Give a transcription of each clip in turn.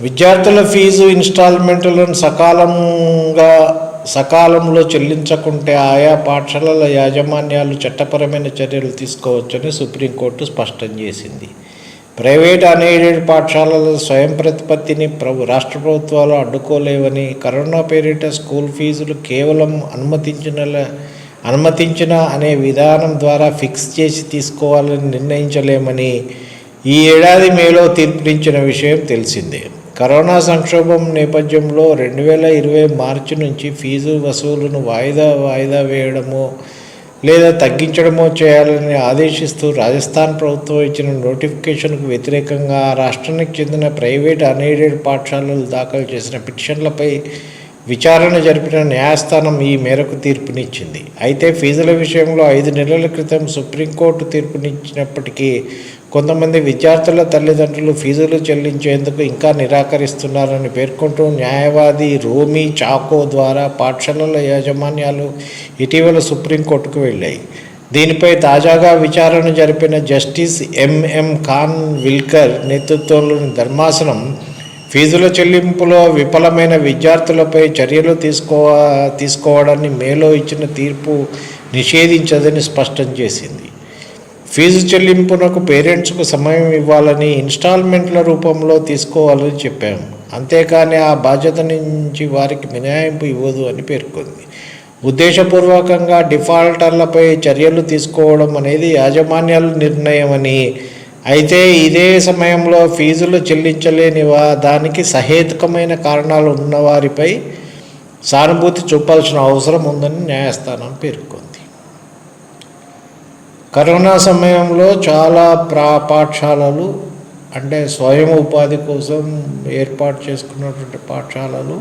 విద్యార్థుల ఫీజు ఇన్స్టాల్మెంట్లను సకాలంగా సకాలంలో చెల్లించకుంటే ఆయా పాఠశాలల యాజమాన్యాలు చట్టపరమైన చర్యలు తీసుకోవచ్చని సుప్రీంకోర్టు స్పష్టం చేసింది. ప్రైవేట్ అన్ఎయిడెడ్ పాఠశాలల స్వయం ప్రతిపత్తిని ప్రభు రాష్ట్ర ప్రభుత్వాలు అడ్డుకోలేవని కరోనా పేరిట స్కూల్ ఫీజులు కేవలం అనుమతించిన అనుమతించిన అనే విధానం ద్వారా ఫిక్స్ చేసి తీసుకోవాలని నిర్ణయించలేమని ఈ ఏడాది మేలో తీర్పునిచ్చిన విషయం తెలిసిందే. కరోనా సంక్షోభం నేపథ్యంలో రెండు వేల ఇరవై మార్చి నుంచి ఫీజు వసూలును వాయిదా వాయిదా వేయడమో లేదా తగ్గించడమో చేయాలని ఆదేశిస్తూ రాజస్థాన్ ప్రభుత్వం ఇచ్చిన నోటిఫికేషన్కు వ్యతిరేకంగా రాష్ట్రానికి చెందిన ప్రైవేట్ అన్ఎయిడెడ్ పాఠశాలలు దాఖలు చేసిన పిటిషన్లపై విచారణ జరిపిన న్యాయస్థానం ఈ మేరకు తీర్పునిచ్చింది. అయితే ఫీజుల విషయంలో ఐదు నెలల క్రితం సుప్రీంకోర్టు తీర్పునిచ్చినప్పటికీ కొంతమంది విద్యార్థుల తల్లిదండ్రులు ఫీజులు చెల్లించేందుకు ఇంకా నిరాకరిస్తున్నారని పేర్కొంటూ న్యాయవాది రోమి చాకో ద్వారా పాఠశాలల యాజమాన్యాలు ఇటీవల సుప్రీంకోర్టుకు వెళ్ళాయి. దీనిపై తాజాగా విచారణ జరిపిన జస్టిస్ ఎంఎం ఖాన్ విల్కర్ నేతృత్వంలోని ధర్మాసనం ఫీజుల చెల్లింపులో విఫలమైన విద్యార్థులపై చర్యలు తీసుకో తీసుకోవడాన్ని మేలో ఇచ్చిన తీర్పు నిషేధించదని స్పష్టం చేసింది. ఫీజు చెల్లింపునకు పేరెంట్స్కు సమయం ఇవ్వాలని ఇన్స్టాల్మెంట్ల రూపంలో తీసుకోవాలని చెప్పాము అంతేకాని ఆ బాధ్యత నుంచి వారికి మినహాయింపు ఇవ్వదు అని పేర్కొంది. ఉద్దేశపూర్వకంగా డిఫాల్టర్లపై చర్యలు తీసుకోవడం అనేది యాజమాన్యాల నిర్ణయమని అయితే ఇదే సమయంలో ఫీజులు చెల్లించలేని వా దానికి సహేతుకమైన కారణాలు ఉన్నవారిపై సానుభూతి చూపాల్సిన అవసరం ఉందని న్యాయస్థానం పేర్కొంది. కరోనా సమయంలో చాలా ప్రా పాఠశాలలు అంటే స్వయం ఉపాధి కోసం ఏర్పాటు చేసుకున్నటువంటి పాఠశాలలు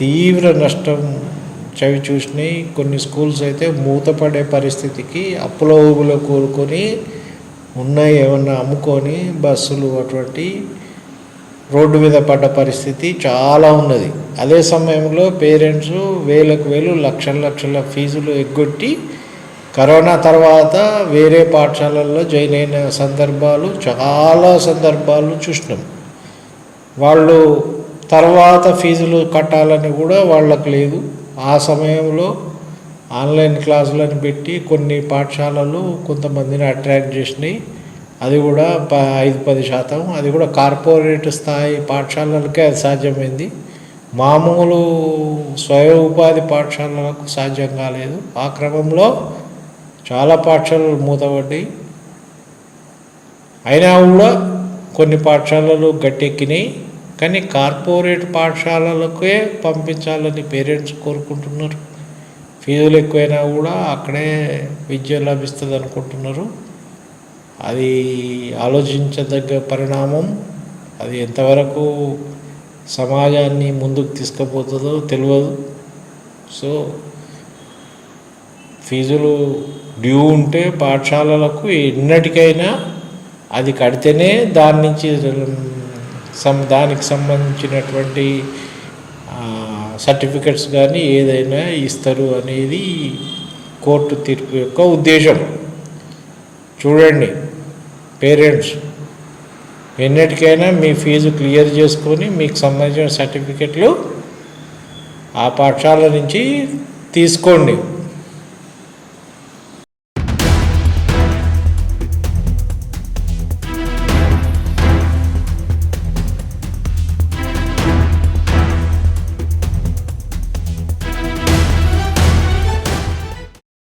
తీవ్ర నష్టం చవి చూసినాయి. కొన్ని స్కూల్స్ అయితే మూతపడే పరిస్థితికి అప్పుల ఊబిలో కోరుకొని ఉన్నాయి ఏమన్నా అమ్ముకొని బస్సులు అటువంటి రోడ్డు మీద పడ్డ పరిస్థితి చాలా ఉన్నది. అదే సమయంలో పేరెంట్స్ వేలకు వేలు లక్షల లక్షల ఫీజులు ఎగ్గొట్టి కరోనా తర్వాత వేరే పాఠశాలల్లో జాయిన్ అయిన సందర్భాలు చాలా సందర్భాలు చూసినాం. వాళ్ళు తర్వాత ఫీజులు కట్టాలని కూడా వాళ్ళకు లేదు. ఆ సమయంలో ఆన్లైన్ క్లాసులను పెట్టి కొన్ని పాఠశాలలు కొంతమందిని అట్రాక్ట్ చేసినాయి. అది కూడా ప ఐదు పది శాతం. అది కూడా కార్పొరేట్ స్థాయి పాఠశాలలకే అది సాధ్యమైంది. మామూలు స్వయం ఉపాధి పాఠశాలలకు సాధ్యం కాలేదు. ఆ క్రమంలో చాలా పాఠశాలలు మూతపడ్డాయి. అయినా కూడా కొన్ని పాఠశాలలు గట్టెక్కినాయి. కానీ కార్పొరేట్ పాఠశాలలకే పంపించాలని పేరెంట్స్ కోరుకుంటున్నారు. ఫీజులు ఎక్కువైనా కూడా అక్కడే విద్య లభిస్తుంది అనుకుంటున్నారు. అది ఆలోచించదగ్గ పరిణామం. అది ఎంతవరకు సమాజాన్ని ముందుకు తీసుకుపోతుందో తెలియదు. సో ఫీజులు డ్యూ ఉంటే పాఠశాలలకు ఎన్నటికైనా అది కడితేనే దాని నుంచి సం దానికి సంబంధించినటువంటి సర్టిఫికెట్స్ కానీ ఏదైనా ఇస్తారు అనేది కోర్టు తీర్పు యొక్క ఉద్దేశం. చూడండి పేరెంట్స్ ఎన్నిటికైనా మీ ఫీజు క్లియర్ చేసుకొని మీకు సంబంధించిన సర్టిఫికెట్లు ఆ పాఠశాల నుంచి తీసుకోండి.